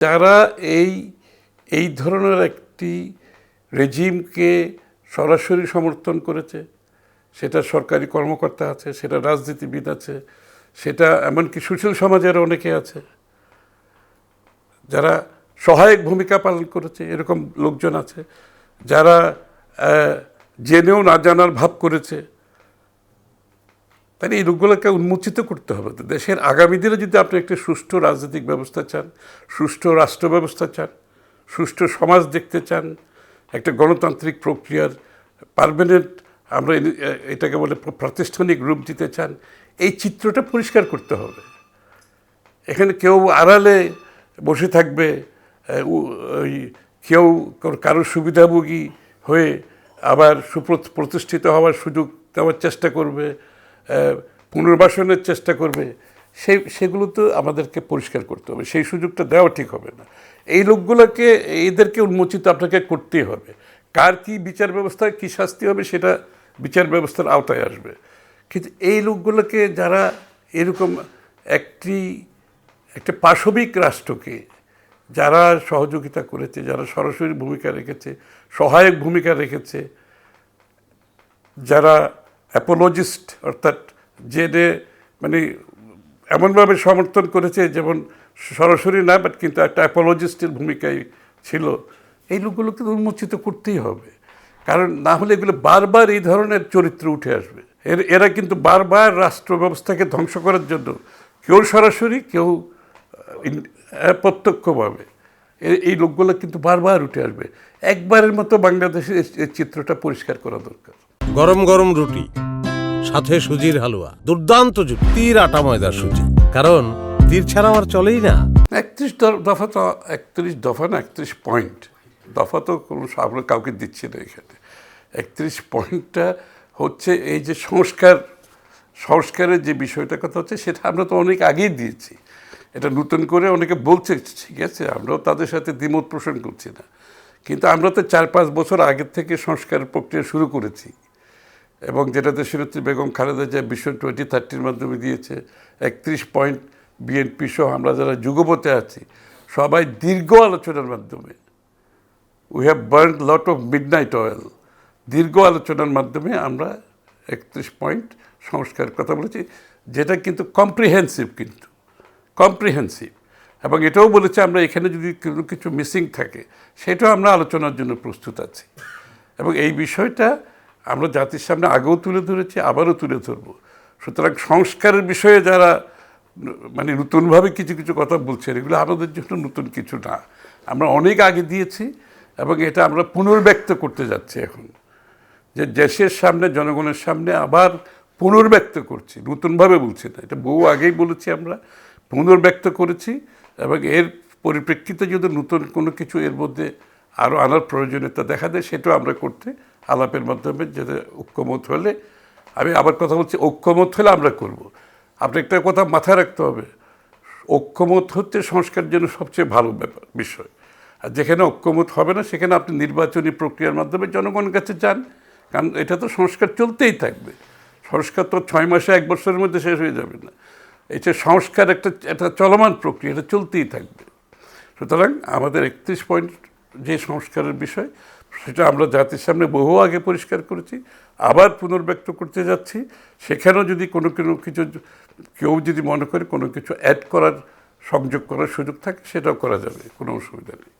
যারা এই এই ধরনের একটি রেজিমকে সরাসরি সমর্থন করেছে। সেটা সরকারি কর্মকর্তা আছে, সেটা রাজনীতিবিদ আছে, সেটা এমনকি সুশীল সমাজের অনেকে আছে। যারা সহায়ক ভূমিকা পালন করেছে, এরকম লোকজন আছে, যারা জেনেও না জানার ভাব করেছে। তাহলে এই রোগগুলোকে উন্মোচিত করতে হবে। তো দেশের আগামী দিনে যদি আপনি একটা সুষ্ঠু রাজনৈতিক ব্যবস্থা চান, সুষ্ঠু রাষ্ট্র ব্যবস্থা চান, সুষ্ঠু সমাজ দেখতে চান, একটা গণতান্ত্রিক প্রক্রিয়ার পারমানেন্ট আমরা এটাকে বলে প্রাতিষ্ঠানিক রূপ দিতে চান, এই চিত্রটা পরিষ্কার করতে হবে। এখানে কেউ আড়ালে বসে থাকবে ওই কেউ কারো- কারও সুবিধাভোগী হয়ে আবার সুপ্র- প্রতিষ্ঠিত হওয়ার সুযোগ দেওয়ার চেষ্টা করবে পুনর্বাসনের চেষ্টা করবে, সেই, সেগুলো তো আমাদেরকে পরিষ্কার করতে হবে, সেই সুযোগটা দেওয়া ঠিক হবে না। এই লোকগুলোকে, এদেরকে উন্মোচিত আপনাকে করতেই হবে। কার কি বিচার ব্যবস্থায় কী শাস্তি হবে সেটা বিচার ব্যবস্থার আওতায় আসবে। কিন্তু এই লোকগুলোকে যারা এরকম একটি, একটা পাশবিক রাষ্ট্রকে যারা সহযোগিতা করেছে, যারা সরাসরি ভূমিকা রেখেছে, সহায়ক ভূমিকা রেখেছে, যারা অ্যাপোলজিস্ট, অর্থাৎ জেনে মানে এমনভাবে সমর্থন করেছে যেমন সরাসরি না বাট কিন্তু একটা অ্যাপোলজিস্টের ভূমিকায় ছিল। এই লোকগুলোকে উন্মোচিত করতেই হবে। কারণ না হলে এগুলো বারবার এই ধরনের চরিত্র উঠে আসবে। এর, এরা কিন্তু বারবার রাষ্ট্র ব্যবস্থাকে ধ্বংস করার জন্য কেউ সরাসরি, কেউ প্রত্যক্ষভাবে এই লোকগুলো কিন্তু বারবার উঠে আসবে। একবারের মতো বাংলাদেশের চিত্রটা পরিষ্কার করা দরকার। গরম গরম রুটি, সাথে সুজির হালুয়া, দুর্দান্ত জুটি। তীর আটা ময়দার সুজি। কারণ তীর ছাড়া আমার চলেই না। একত্রিশ দফা তো একত্রিশ দফা না, একত্রিশ পয়েন্ট। দফা তো কোনো আমরা কাউকে দিচ্ছি না এখানে। একত্রিশ পয়েন্টটা হচ্ছে এই যে সংস্কার, সংস্কারের যে বিষয়টা কথা হচ্ছে, সেটা আমরা তো অনেক আগেই দিয়েছি। এটা নতুন করে অনেকে বলছে, ঠিক আছে, আমরাও তাদের সাথে দ্বিমত পোষণ করছি না। কিন্তু আমরা তো চার পাঁচ বছর আগের থেকে সংস্কার প্রক্রিয়া শুরু করেছি। এবং যেটা দেশনেত্রী বেগম খালেদা জিয়া বিশ্ব টোয়েন্টি থার্টির মাধ্যমে দিয়েছে, একত্রিশ পয়েন্ট বিএনপি সহ আমরা যারা যুগপথে আছি, সবাই দীর্ঘ আলোচনার মাধ্যমে we have burn lot of midnight oil দীর্ঘ আলোচনার মাধ্যমে আমরা একত্রিশ পয়েন্ট সংস্কারের কথা বলেছি, যেটা কিন্তু কম্প্রিহেন্সিভ কিন্তু কম্প্রিহেন্সিভ এবং এটাও বলেছে আমরা এখানে যদি কোনো কিছু মিসিং থাকে, সেটাও আমরা আলোচনার জন্য প্রস্তুত আছি। এবং এই বিষয়টা আমরা জাতির সামনে আগেও তুলে ধরেছি, আবারও তুলে ধরব। সুতরাং সংস্কারের বিষয়ে যারা মানে নতুনভাবে কিছু কিছু কথা বলছেন, এগুলো আমাদের জন্য নতুন কিছু না। আমরা অনেক আগে দিয়েছি এবং এটা আমরা পুনর্ব্যক্ত করতে যাচ্ছি এখন। যে দেশের সামনে, জনগণের সামনে আবার পুনর্ব্যক্ত করছি, নতুনভাবে বলছি না। এটা বহু আগেই বলেছি আমরা, পুনর্ব্যক্ত করেছি এবং এর পরিপ্রেক্ষিতে যদি নতুন কোনো কিছু এর মধ্যে আরও আনার প্রয়োজনীয়তা দেখা দেয়, সেটাও আমরা করতে আলাপের মাধ্যমে যেটা ঐক্যমত হলে, আমি আবার কথা বলছি, ঐক্যমত হলে আমরা করব। আপনি একটা কথা মাথায় রাখতে হবে, ঐক্যমত হচ্ছে সংস্কার জন্য সবচেয়ে ভালো ব্যাপার, বিষয়। আর যেখানে ঐক্যমত হবে না, সেখানে আপনি নির্বাচনী প্রক্রিয়ার মাধ্যমে জনগণের কাছে যান, কারণ এটা তো সংস্কার চলতেই থাকবে। সংস্কার তো ছয় মাসে এক বছরের মধ্যে শেষ হয়ে যাবে না। এটা সংস্কার একটা একটা চলমান প্রক্রিয়া, এটা চলতেই থাকবে। সুতরাং আমাদের একত্রিশ পয়েন্ট যে সংস্কারের বিষয় সেটা আমরা জাতির সামনে বহু আগে পরিষ্কার করেছি, আবার পুনর্ব্যক্ত করতে যাচ্ছি। সেখানেও যদি কোনো কোনো কিছু, কেউ যদি মনে করে কোনো কিছু অ্যাড করার, সংযোগ করার সুযোগ থাকে, সেটাও করা যাবে, কোনো অসুবিধা নেই।